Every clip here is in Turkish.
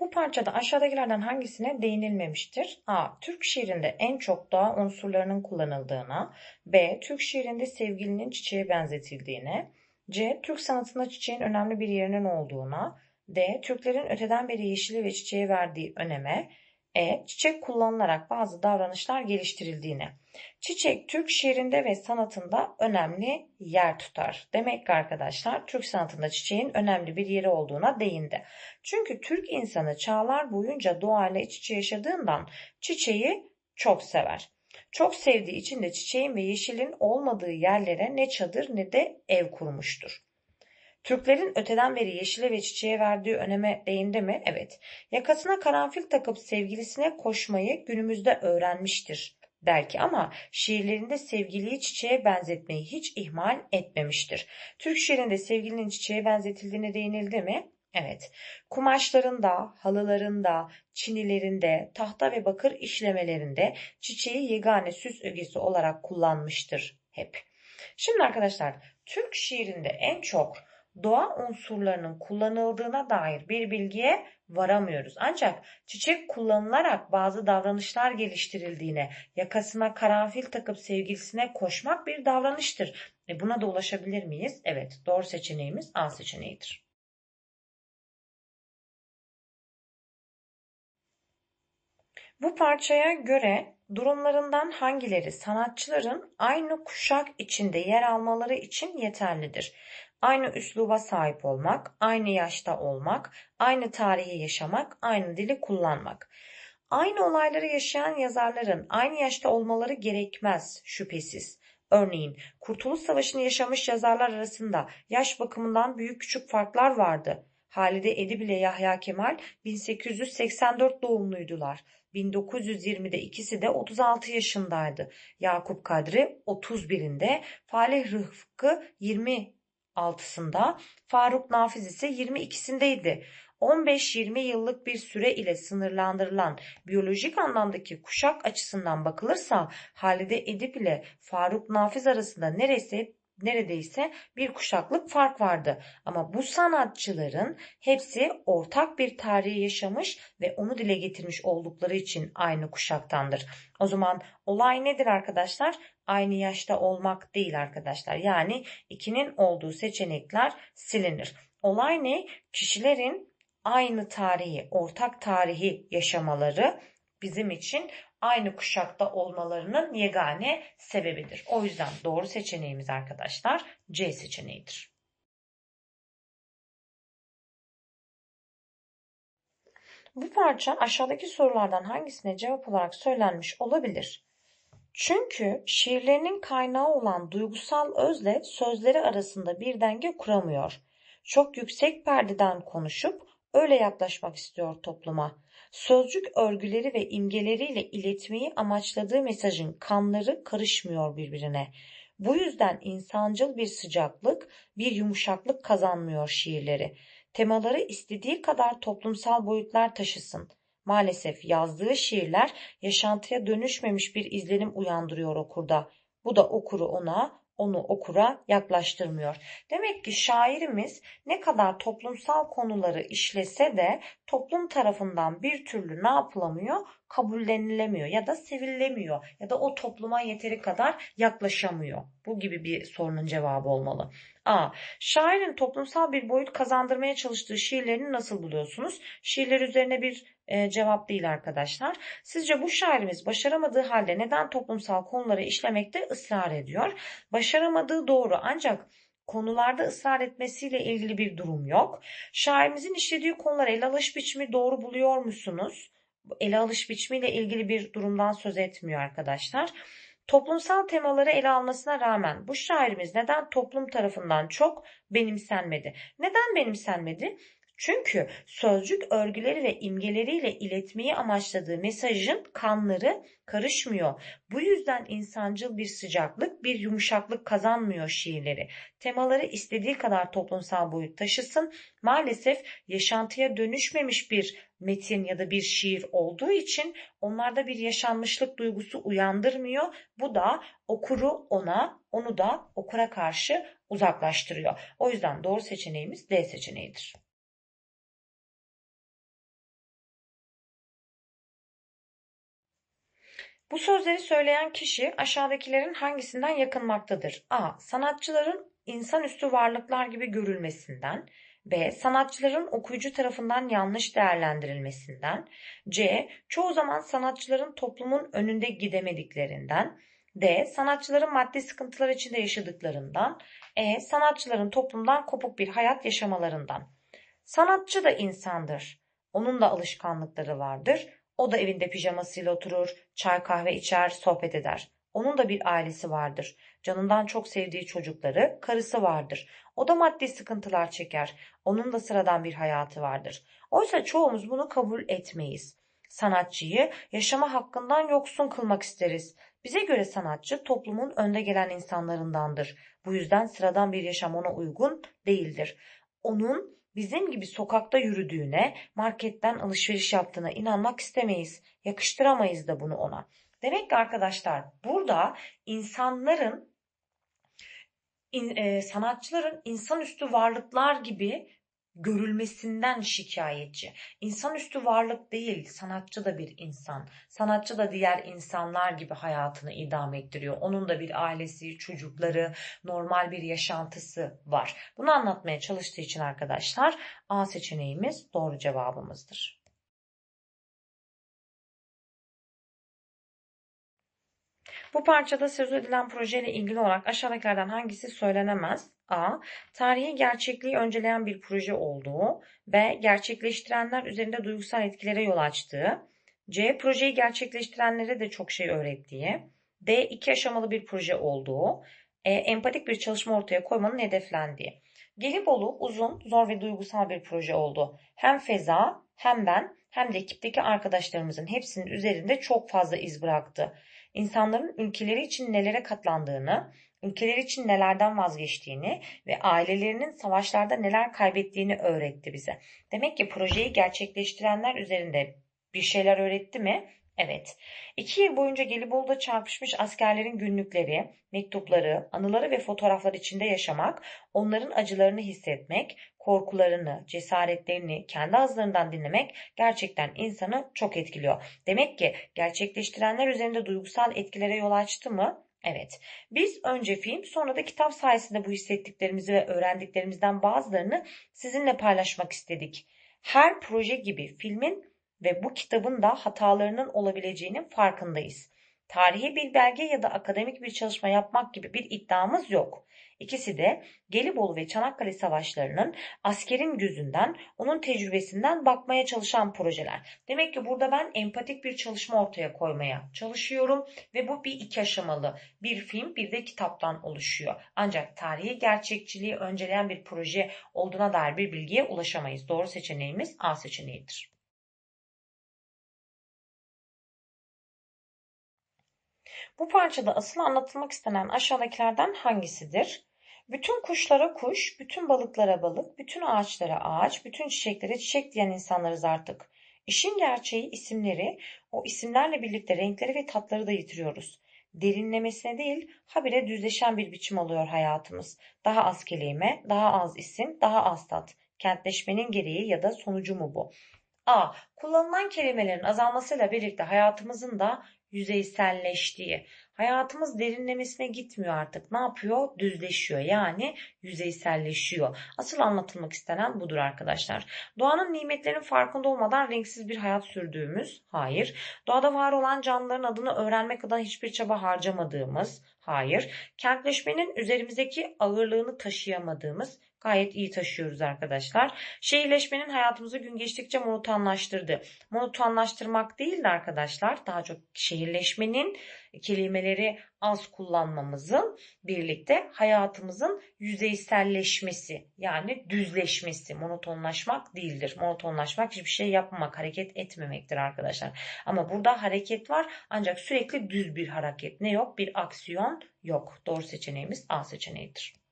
Bu parçada aşağıdakilerden hangisine değinilmemiştir? A. Türk şiirinde en çok doğa unsurlarının kullanıldığına. B. Türk şiirinde sevgilinin çiçeğe benzetildiğine. C. Türk sanatında çiçeğin önemli bir yerinin olduğuna. D. Türklerin öteden beri yeşili ve çiçeğe verdiği öneme. E. Çiçek kullanılarak bazı davranışlar geliştirildiğine. Çiçek Türk şiirinde ve sanatında önemli yer tutar. Demek ki arkadaşlar Türk sanatında çiçeğin önemli bir yeri olduğuna değindi. Çünkü Türk insanı çağlar boyunca doğayla iç içe yaşadığından çiçeği çok sever. Çok sevdiği için de çiçeğin ve yeşilin olmadığı yerlere ne çadır ne de ev kurmuştur. Türklerin öteden beri yeşile ve çiçeğe verdiği öneme değindi mi? Evet. Yakasına karanfil takıp sevgilisine koşmayı günümüzde öğrenmiştir belki ama şiirlerinde sevgiliyi çiçeğe benzetmeyi hiç ihmal etmemiştir. Türk şiirinde sevgilinin çiçeğe benzetildiğine değinildi mi? Evet, kumaşlarında, halılarında, çinilerinde, tahta ve bakır işlemelerinde çiçeği yegane süs ögesi olarak kullanmıştır hep. Şimdi arkadaşlar, Türk şiirinde en çok doğa unsurlarının kullanıldığına dair bir bilgiye varamıyoruz. Ancak çiçek kullanılarak bazı davranışlar geliştirildiğine, yakasına karanfil takıp sevgilisine koşmak bir davranıştır. E buna da ulaşabilir miyiz? Evet, doğru seçeneğimiz A seçeneğidir. Bu parçaya göre durumlarından hangileri sanatçıların aynı kuşak içinde yer almaları için yeterlidir? Aynı üsluba sahip olmak, aynı yaşta olmak, aynı tarihi yaşamak, aynı dili kullanmak. Aynı olayları yaşayan yazarların aynı yaşta olmaları gerekmez şüphesiz. Örneğin Kurtuluş Savaşı'nı yaşamış yazarlar arasında yaş bakımından büyük küçük farklar vardı. Halide Edip ile Yahya Kemal 1884 doğumluydular. 1920'de ikisi de 36 yaşındaydı. Yakup Kadri 31'inde, Falih Rıfkı 26'sında, Faruk Nafiz ise 22'sindeydi. 15-20 yıllık bir süre ile sınırlandırılan biyolojik anlamdaki kuşak açısından bakılırsa Halide Edip ile Faruk Nafiz arasında neredeyse neredeyse bir kuşaklık fark vardı. Ama bu sanatçıların hepsi ortak bir tarihi yaşamış ve onu dile getirmiş oldukları için aynı kuşaktandır. O zaman olay nedir arkadaşlar? Aynı yaşta olmak değil arkadaşlar. Yani ikinin olduğu seçenekler silinir. Olay ne? Kişilerin aynı tarihi, ortak tarihi yaşamaları bizim için aynı kuşakta olmalarının yegane sebebidir. O yüzden doğru seçeneğimiz arkadaşlar C seçeneğidir. Bu parça aşağıdaki sorulardan hangisine cevap olarak söylenmiş olabilir? Çünkü şiirlerinin kaynağı olan duygusal özle sözleri arasında bir denge kuramıyor. Çok yüksek perdeden konuşup öyle yaklaşmak istiyor topluma. Sözcük örgüleri ve imgeleriyle iletmeyi amaçladığı mesajın kanları karışmıyor birbirine. Bu yüzden insancıl bir sıcaklık, bir yumuşaklık kazanmıyor şiirleri. Temaları istediği kadar toplumsal boyutlar taşısın. Maalesef yazdığı şiirler yaşantıya dönüşmemiş bir izlenim uyandırıyor okurda. Bu da okuru ona, onu okura yaklaştırmıyor. Demek ki şairimiz ne kadar toplumsal konuları işlese de toplum tarafından bir türlü ne yapılamıyor? Kabullenilemiyor ya da sevilemiyor ya da o topluma yeteri kadar yaklaşamıyor. Bu gibi bir sorunun cevabı olmalı. A. Şairin toplumsal bir boyut kazandırmaya çalıştığı şiirlerini nasıl buluyorsunuz? Şiirler üzerine bir e, cevap değil arkadaşlar. Sizce bu şairimiz başaramadığı halde neden toplumsal konuları işlemekte ısrar ediyor? Başaramadığı doğru ancak konularda ısrar etmesiyle ilgili bir durum yok. Şairimizin işlediği konular ele alış biçimi doğru buluyor musunuz? Ele alış biçimiyle ilgili bir durumdan söz etmiyor arkadaşlar. Toplumsal temaları ele almasına rağmen bu şairimiz neden toplum tarafından çok benimsenmedi? Neden benimsenmedi? Çünkü sözcük örgüleri ve imgeleriyle iletmeyi amaçladığı mesajın kanları karışmıyor. Bu yüzden insancıl bir sıcaklık, bir yumuşaklık kazanmıyor şiirleri. Temaları istediği kadar toplumsal boyut taşısın. Maalesef yaşantıya dönüşmemiş bir metin ya da bir şiir olduğu için onlarda bir yaşanmışlık duygusu uyandırmıyor. Bu da okuru ona, onu da okura karşı uzaklaştırıyor. O yüzden doğru seçeneğimiz D seçeneğidir. Bu sözleri söyleyen kişi aşağıdakilerin hangisinden yakınmaktadır? A. Sanatçıların insanüstü varlıklar gibi görülmesinden, B. Sanatçıların okuyucu tarafından yanlış değerlendirilmesinden. C. Çoğu zaman sanatçıların toplumun önünde gidemediklerinden. D. Sanatçıların maddi sıkıntılar içinde yaşadıklarından. E. Sanatçıların toplumdan kopuk bir hayat yaşamalarından. Sanatçı da insandır. Onun da alışkanlıkları vardır. O da evinde pijamasıyla oturur, çay kahve içer, sohbet eder. Onun da bir ailesi vardır. Canından çok sevdiği çocukları, karısı vardır. O da maddi sıkıntılar çeker. Onun da sıradan bir hayatı vardır. Oysa çoğumuz bunu kabul etmeyiz. Sanatçıyı yaşama hakkından yoksun kılmak isteriz. Bize göre sanatçı toplumun önde gelen insanlarındandır. Bu yüzden sıradan bir yaşam ona uygun değildir. Onun bizim gibi sokakta yürüdüğüne, marketten alışveriş yaptığına inanmak istemeyiz. Yakıştıramayız da bunu ona. Demek ki arkadaşlar burada insanların in, e, sanatçıların insanüstü varlıklar gibi görülmesinden şikayetçi. İnsanüstü varlık değil, sanatçı da bir insan. Sanatçı da diğer insanlar gibi hayatını idame ettiriyor. Onun da bir ailesi, çocukları, normal bir yaşantısı var. Bunu anlatmaya çalıştığı için arkadaşlar A seçeneğimiz doğru cevabımızdır. Bu parçada söz edilen projeyle ilgili olarak aşağıdakilerden hangisi söylenemez? A. Tarihi gerçekliği önceleyen bir proje olduğu. B. Gerçekleştirenler üzerinde duygusal etkilere yol açtığı. C. Projeyi gerçekleştirenlere de çok şey öğrettiği. D. iki aşamalı bir proje olduğu. E. Empatik bir çalışma ortaya koymanın hedeflendiği. Gelibolu uzun, zor ve duygusal bir proje oldu. Hem Feza, hem ben, hem de ekipteki arkadaşlarımızın hepsinin üzerinde çok fazla iz bıraktı insanların ülkeleri için nelere katlandığını, ülkeleri için nelerden vazgeçtiğini ve ailelerinin savaşlarda neler kaybettiğini öğretti bize. Demek ki projeyi gerçekleştirenler üzerinde bir şeyler öğretti mi? Evet. İki yıl boyunca Gelibolu'da çarpışmış askerlerin günlükleri, mektupları, anıları ve fotoğraflar içinde yaşamak, onların acılarını hissetmek, korkularını, cesaretlerini kendi ağızlarından dinlemek gerçekten insanı çok etkiliyor. Demek ki gerçekleştirenler üzerinde duygusal etkilere yol açtı mı? Evet. Biz önce film sonra da kitap sayesinde bu hissettiklerimizi ve öğrendiklerimizden bazılarını sizinle paylaşmak istedik. Her proje gibi filmin ve bu kitabın da hatalarının olabileceğinin farkındayız. Tarihi bir belge ya da akademik bir çalışma yapmak gibi bir iddiamız yok. İkisi de Gelibolu ve Çanakkale savaşlarının askerin gözünden, onun tecrübesinden bakmaya çalışan projeler. Demek ki burada ben empatik bir çalışma ortaya koymaya çalışıyorum ve bu bir iki aşamalı. Bir film bir de kitaptan oluşuyor. Ancak tarihi gerçekçiliği önceleyen bir proje olduğuna dair bir bilgiye ulaşamayız. Doğru seçeneğimiz A seçeneğidir. Bu parçada asıl anlatılmak istenen aşağıdakilerden hangisidir? Bütün kuşlara kuş, bütün balıklara balık, bütün ağaçlara ağaç, bütün çiçeklere çiçek diyen insanlarız artık. İşin gerçeği isimleri, o isimlerle birlikte renkleri ve tatları da yitiriyoruz. Derinlemesine değil, habire düzleşen bir biçim alıyor hayatımız. Daha az kelime, daha az isim, daha az tat. Kentleşmenin gereği ya da sonucu mu bu? A. Kullanılan kelimelerin azalmasıyla birlikte hayatımızın da yüzeyselleştiği. Hayatımız derinlemesine gitmiyor artık. Ne yapıyor? Düzleşiyor. Yani yüzeyselleşiyor. Asıl anlatılmak istenen budur arkadaşlar. Doğanın nimetlerinin farkında olmadan renksiz bir hayat sürdüğümüz, hayır. Doğada var olan canlıların adını öğrenmek adına hiçbir çaba harcamadığımız, hayır. Kentleşmenin üzerimizdeki ağırlığını taşıyamadığımız, gayet iyi taşıyoruz arkadaşlar. Şehirleşmenin hayatımızı gün geçtikçe monotonlaştırdı. Monotonlaştırmak değil de arkadaşlar daha çok şehirleşmenin kelimeleri az kullanmamızın birlikte hayatımızın yüzeyselleşmesi yani düzleşmesi, monotonlaşmak değildir. Monotonlaşmak hiçbir şey yapmamak, hareket etmemektir arkadaşlar. Ama burada hareket var ancak sürekli düz bir hareket. Ne yok? Bir aksiyon yok. Doğru seçeneğimiz A seçeneğidir.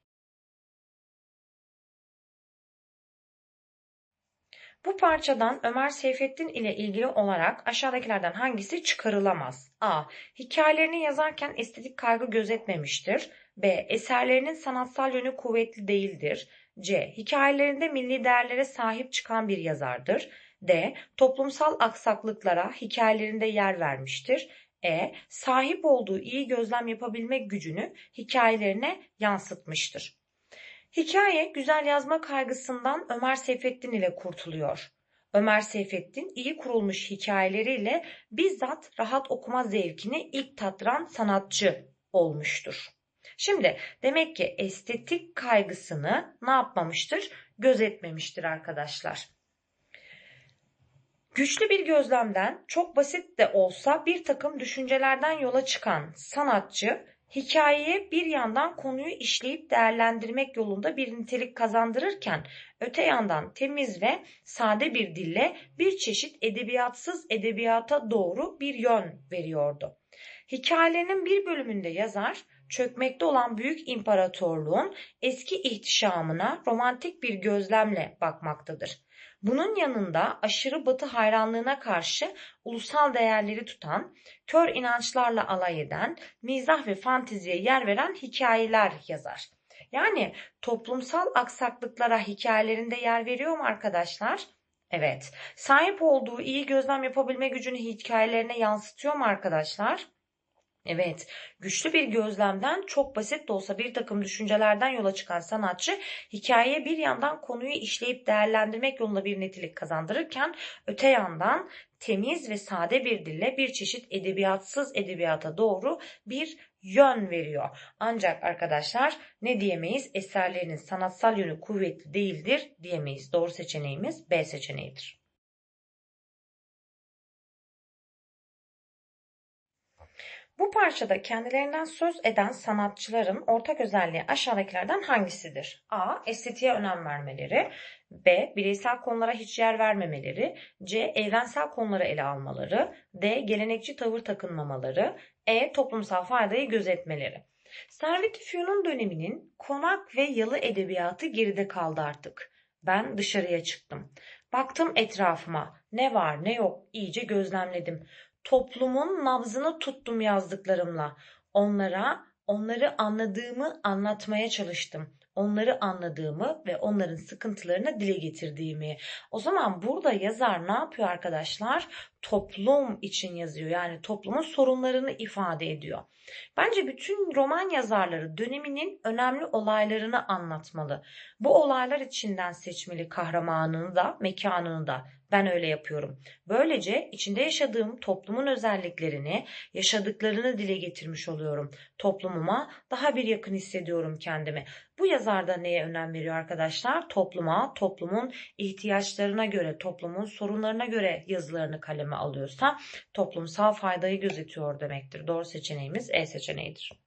Bu parçadan Ömer Seyfettin ile ilgili olarak aşağıdakilerden hangisi çıkarılamaz? A. Hikayelerini yazarken estetik kaygı gözetmemiştir. B. Eserlerinin sanatsal yönü kuvvetli değildir. C. Hikayelerinde milli değerlere sahip çıkan bir yazardır. D. Toplumsal aksaklıklara hikayelerinde yer vermiştir. E. Sahip olduğu iyi gözlem yapabilmek gücünü hikayelerine yansıtmıştır. Hikaye güzel yazma kaygısından Ömer Seyfettin ile kurtuluyor. Ömer Seyfettin iyi kurulmuş hikayeleriyle bizzat rahat okuma zevkini ilk tattıran sanatçı olmuştur. Şimdi demek ki estetik kaygısını ne yapmamıştır? Gözetmemiştir arkadaşlar. Güçlü bir gözlemden çok basit de olsa bir takım düşüncelerden yola çıkan sanatçı hikayeye bir yandan konuyu işleyip değerlendirmek yolunda bir nitelik kazandırırken öte yandan temiz ve sade bir dille bir çeşit edebiyatsız edebiyata doğru bir yön veriyordu. Hikayelerinin bir bölümünde yazar çökmekte olan büyük imparatorluğun eski ihtişamına romantik bir gözlemle bakmaktadır. Bunun yanında aşırı batı hayranlığına karşı ulusal değerleri tutan, kör inançlarla alay eden, mizah ve fanteziye yer veren hikayeler yazar. Yani toplumsal aksaklıklara hikayelerinde yer veriyor mu arkadaşlar? Evet. Sahip olduğu iyi gözlem yapabilme gücünü hikayelerine yansıtıyor mu arkadaşlar? Evet, güçlü bir gözlemden çok basit de olsa bir takım düşüncelerden yola çıkan sanatçı hikayeye bir yandan konuyu işleyip değerlendirmek yolunda bir netilik kazandırırken öte yandan temiz ve sade bir dille bir çeşit edebiyatsız edebiyata doğru bir yön veriyor. Ancak arkadaşlar ne diyemeyiz? Eserlerinin sanatsal yönü kuvvetli değildir diyemeyiz. Doğru seçeneğimiz B seçeneğidir. Bu parçada kendilerinden söz eden sanatçıların ortak özelliği aşağıdakilerden hangisidir? A. Estetiğe önem vermeleri. B. Bireysel konulara hiç yer vermemeleri. C. Evrensel konuları ele almaları. D. Gelenekçi tavır takınmamaları. E. Toplumsal faydayı gözetmeleri. Servet Fünun döneminin konak ve yalı edebiyatı geride kaldı artık. Ben dışarıya çıktım. Baktım etrafıma. Ne var ne yok iyice gözlemledim toplumun nabzını tuttum yazdıklarımla. Onlara onları anladığımı anlatmaya çalıştım. Onları anladığımı ve onların sıkıntılarını dile getirdiğimi. O zaman burada yazar ne yapıyor arkadaşlar? Toplum için yazıyor. Yani toplumun sorunlarını ifade ediyor. Bence bütün roman yazarları döneminin önemli olaylarını anlatmalı. Bu olaylar içinden seçmeli kahramanını da, mekanını da. Ben öyle yapıyorum. Böylece içinde yaşadığım toplumun özelliklerini, yaşadıklarını dile getirmiş oluyorum. Toplumuma daha bir yakın hissediyorum kendimi. Bu yazar da neye önem veriyor arkadaşlar? Topluma, toplumun ihtiyaçlarına göre, toplumun sorunlarına göre yazılarını kaleme alıyorsa toplumsal faydayı gözetiyor demektir. Doğru seçeneğimiz E seçeneğidir.